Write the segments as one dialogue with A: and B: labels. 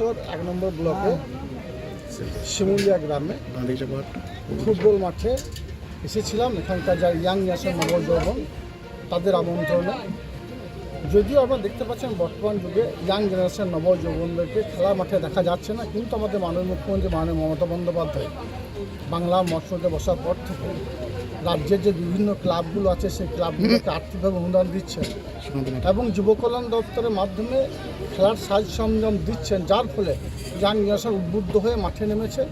A: পরিষদ এক নম্বর ব্লকে শিমুলিয়া গ্রামে ফুটবল মাঠে এসেছিলাম। এখানকার যারা ইয়াং ন্যাশন নবযৌবন তাদের আমন্ত্রণে। যদিও আপনারা দেখতে পাচ্ছেন বর্তমান যুগে ইয়াং জেনারেশন নবযৌবনদেরকে খেলা মাঠে দেখা যাচ্ছে না, কিন্তু আমাদের মাননীয় মুখ্যমন্ত্রী মাননীয় মমতা বন্দ্যোপাধ্যায় বাংলা মৎস্যতে বসার পর থেকে রাজ্যের যে বিভিন্ন ক্লাবগুলো আছে সেই ক্লাবগুলোকে আর্থিকভাবে অনুদান দিচ্ছেন। এবং যুব কল্যাণ দপ্তরের মাধ্যমে খেলার সাজ সরঞ্জাম দিচ্ছেন যার ফলে ইয়াং জেনারেশন উদ্বুদ্ধ হয়ে মাঠে নেমেছে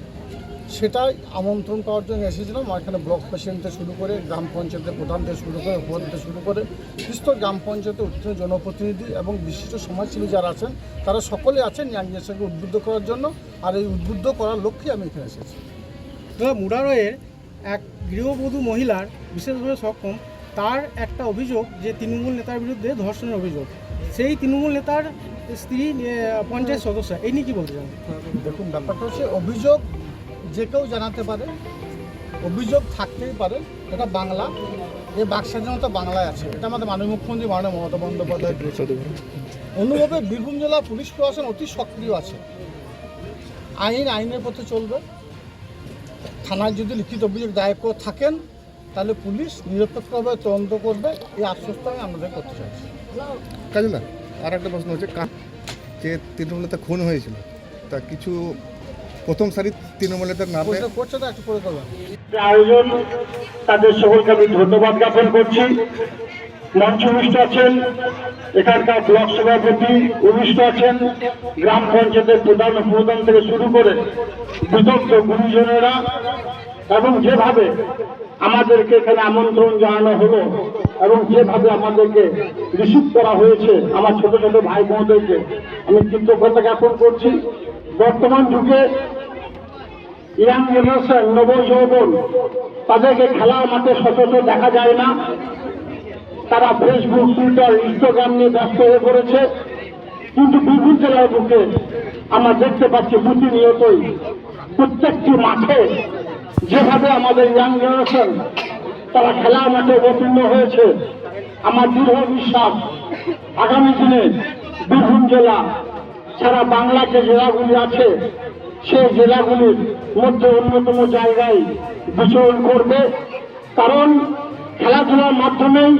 A: সেটাই আমন্ত্রণ পাওয়ার জন্য এসেছিলাম। আর এখানে ব্লক প্রেসিডেন্ট থেকে শুরু করে গ্রাম পঞ্চায়েতের প্রধান থেকে শুরু করে থেকে শুরু করে বিস্তর গ্রাম পঞ্চায়েতের উত্তীর্ণ জনপ্রতিনিধি এবং বিশিষ্ট সমাজসেবী যারা আছেন তারা সকলে আছেন ইয়াং জেনারেশনকে উদ্বুদ্ধ করার জন্য। আর এই উদ্বুদ্ধ করার লক্ষ্যে আমি এখানে এসেছি।
B: মুরারয়ের এক গৃহবধূ মহিলার বিশেষভাবে সক্ষম, তার একটা অভিযোগ যে তৃণমূল নেতার বিরুদ্ধে ধর্ষণের অভিযোগ। সেই তৃণমূল নেতার স্ত্রী পঞ্চায়েত সদস্য, এই নিয়ে কি বলতে চান?
A: দেখুন, ব্যাপারটা হচ্ছে অভিযোগ যে কেউ জানাতে পারে, অভিযোগ থাকতেই পারে, এটা বাংলা। এই বাক স্বাধীনতা বাংলায় আছে, এটা আমাদের মাননীয় মুখ্যমন্ত্রী মাননীয় মমতা বন্দ্যোপাধ্যায়। দিয়েছে অনুভবে বীরভূম জেলা পুলিশ প্রশাসন অতি সক্রিয় আছে। আইন, আইনের পথে চলবে। থানায় যদি লিখিত অভিযোগ দায়ের করে থাকেন তাহলে পুলিশ নিরপেক্ষভাবে তদন্ত করবে। এই আশ্বস্ত আমি আমাদের করতে চাইছি।
C: না আর একটা প্রশ্ন হচ্ছে কা- যে তৃণমূল নেতা খুন হয়েছিল তা কিছু প্রথম সারি তৃণমূল নেতার নাম?
A: করছে তো একটু করে
D: দেবেন আয়োজন তাদের সকলকে আমি ধন্যবাদ জ্ঞাপন করছি। মঞ্চ অনুষ্ঠ আছেন। এখানকার ব্লক সভাপতি অনুষ্ঠ আছেন। গ্রাম পঞ্চায়েতের প্রধান উপপ্রধান থেকে শুরু করে বিদগ্ধ গুরুজনেরা এবং যেভাবে আমাদেরকে এখানে আমন্ত্রণ জানানো হলো এবং যেভাবে আমাদেরকে রিসিভ করা হয়েছে, আমার ছোট ছোট ভাই বোনদেরকে আমি কৃতজ্ঞতা জ্ঞাপন করছি। বর্তমান যুগে ইয়াং জেনারেশন, নবযৌবন, তাদেরকে খেলার মাঠে সচরাচর দেখা যায় না। তারা ফেসবুক টুইটার ইনস্টাগ্রাম নিয়ে ব্যস্ত হয়ে পড়েছে। কিন্তু বিভিন্ন জেলার বুকে আমরা দেখতে পাচ্ছি প্রতিনিয়তই প্রত্যেকটি মাঠে যেভাবে আমাদের ইয়াং জেনারেশন তারা খেলার মাঠে অবতীর্ণ হয়েছে, আমার দৃঢ় বিশ্বাস আগামী দিনে বীরভূম জেলা সারা বাংলা যে জেলাগুলি আছে, সেই জেলাগুলির মধ্যে অন্যতম জায়গায় বিচরণ করবে। কারণ খেলাধুলার মাধ্যমেই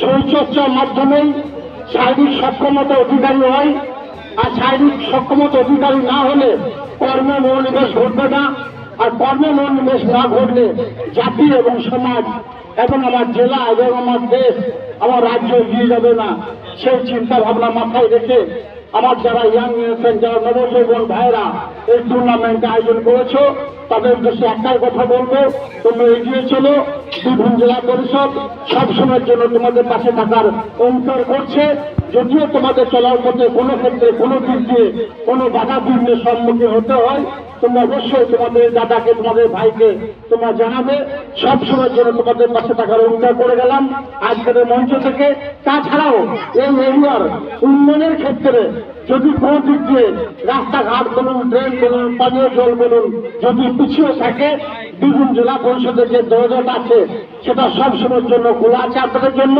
D: শরীরচর্চার মাধ্যমেই শারীরিক সক্ষমতা অধিকারী হয়। আর শারীরিক সক্ষমতা অধিকারী না হলে কর্মে মনোনিবেশ ঘটবে না। আর কর্মে মনোনিবেশ না ঘটলে জাতি এবং সমাজ এবং আমার জেলা এবং আমার দেশ, আমার রাজ্য এগিয়ে যাবে না। সেই চিন্তা ভাবনা মাথায় রেখে আমার যারা ইয়াং যারা নবযৌবন ভাইরা এই টুর্নামেন্ট আয়োজন করেছ তাদের উদ্দেশ্যে একটাই কথা বলব, তোমরা এগিয়ে চলো বিভিন্ন জেলা পরিষদ সবসময়ের জন্য তোমাদের পাশে থাকার অঙ্কার করছে। যদিও তোমাদের চলার পথে কোনো ক্ষেত্রে, কোনো দিক দিয়ে কোনো বাধা বিঘ্নের সম্মুখীন হতে হয়, তোমরা অবশ্যই তোমাদের দাদাকে, তোমাদের ভাইকে তোমরা জানাবে। সবসময়ের জন্য তোমাদের পাশে থাকার অঙ্গীকার করে গেলাম আজকের মঞ্চ থেকে। তাছাড়াও এই এরিয়ার উন্নয়নের ক্ষেত্রে যদি কোনো দিক দিয়ে রাস্তাঘাট বলুন ড্রেন বলুন, পানীয় জল বলুন যদি পিছিয়ে থাকে বিভিন্ন জেলা পরিষদের যে দরজাটা আছে, সেটা সবসময়ের জন্য খোলা আছে। আপনাদের জন্য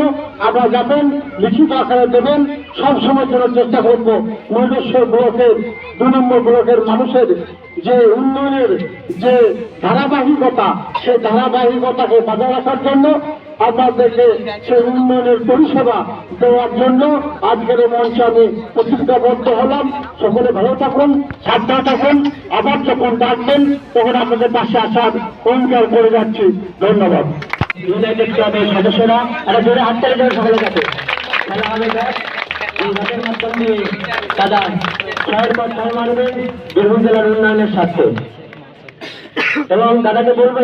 D: আপনারা যাবেন, লিখিত আকারে দেবেন, সবসময়ের জন্য চেষ্টা করব। মহেশ্বর ব্লকের, দু নম্বর ব্লকের মানুষের যে উন্নয়নের যে ধারাবাহিকতা সেই ধারাবাহিকতাকে বজায় রাখার জন্য আপনাদেরকে সেই উন্নয়নের পরিষেবা দেওয়ার জন্য আজকের এই মঞ্চে আমি প্রতিজ্ঞাবদ্ধ হলাম। সকলে ভালো থাকুন, সাবধান থাকুন। আবার যখন ডাকবেন, তখন আপনাদের পাশে আসার অঙ্গীকার করে যাচ্ছি। ধন্যবাদ। ইউনাইটেড ক্লাবের সদস্যরা একটা জোরে হাত তালি দেবেন সকলের কাছে। এই হাতের দাদা ছয়ের উন্নয়নের স্বার্থে। এবং দাদাকে বলবেন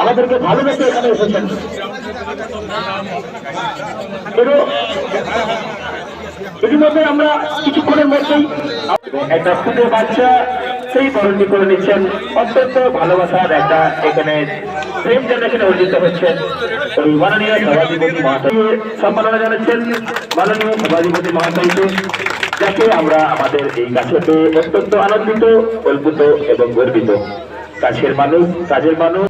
E: আমাদেরকে ভালোবেসে এখানে এসেছেন ইতিমধ্যে আমরা কিছুক্ষণের মধ্যেই একটা খুদে বাচ্চা সেই বরণটি করে নিচ্ছেন। অত্যন্ত ভালোবাসার একটা এখানে প্রেম যেন এখানে অর্জিত হচ্ছেন ওই মাননীয় সভাধিপতি মহাশয় সম্মাননা জানাচ্ছেন মাননীয় সভাধিপতি মহাশয়কে, যাকে আমরা আমাদের এই কাছে অত্যন্ত আনন্দিত কল্পিত এবং গর্বিত। কাছের মানুষ, কাজের মানুষ।